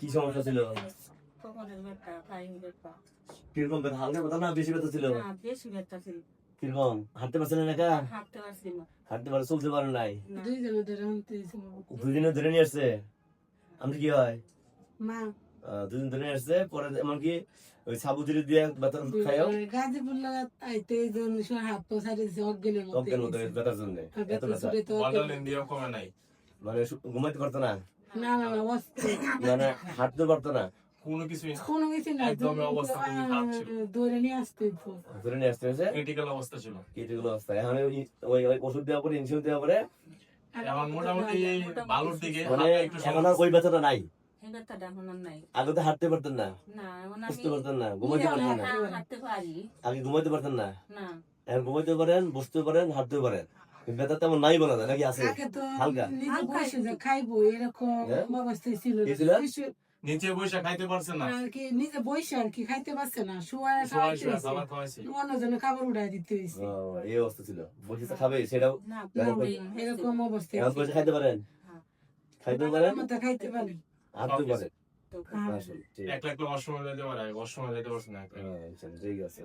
কি সমস্যা ছিল। কোমরের ব্যথা পায়ের ব্যথা কীরকম ব্যথা? হালকা ব্যথা না বেশি ব্যথা ছিল? না বেশি ব্যথা ছিল। কীরকম? হাঁটতে পারছিলেন একা? হাঁটতে পারছি না। হাঁটতে পারে চলতে পারেন নাই? না। দুইজনে ধরে আনতেছিল দুদিনে ধরে নিয়ে আসছে? আমি কি হয়? মা। দুদিন ধরে আসছে পরে এমনকি ওই সাবু ধীরে দিয়ে ব্যথা খাইও গাজীপুর লাগা আইতে সে হাত পা অজ্ঞানের মতো মতো জন্য। মানে ঘুমাইতে পারতো না? না না না অস্থির। মানে হাঁটতে পারতো না? কোনো কিছুই না। কোনো কিছু না একদমই অবস্থা খুবই খারাপ ছিল। দৌড়ে নিয়ে আসতে হতো। নিয়ে আসতে হয়েছে? ক্রিটিক্যাল অবস্থা ছিল। কেটেগুলো অবস্থা। এখন ওই- ওষুধ দেওয়া পরে ইনসুলিন দেওয়া পরে? এখন মোটামুটি ভালোর দিকে মানে একটু এখন আর ওই ব্যথাটা নাই? আগে তো হাঁটতে পারতেন না? না এখন আমি বুঝতে পারতেন না? ঘুমাইতে পারতেন না? আগে ঘুমাইতে পারতেন না? না। এখন ঘুমাইতে পারেন বসতে পারেন হাঁটতে পারেন। ব্যথা তেমন নাই বলা যায় নাকি আছে? হালকা। খাইবো এরকম হ্যাঁ? অবস্থায় ছিল নিচে বসে খাইতে পারছে না। আর কি নিজে বসে আর কি খাইতে পারছে না। শোয়া সবাই শুয়ে খাবার অন্যজনে খাবার উঠাই দিতে হয়েছে। এই অবস্থা ছিল। বসে তো খাবে সেটাও এরকম অবস্থায় এখন বসে খাইতে পারেন। হ্যাঁ। খাইতে পারেন? মতো খাইতে পারেন। তো হ্যাঁ। আসলে, ঠিক। এক লাখ অসময় যেতে পারে অসময় যেতে পারছে না। হ্যাঁ, ঠিক আছে।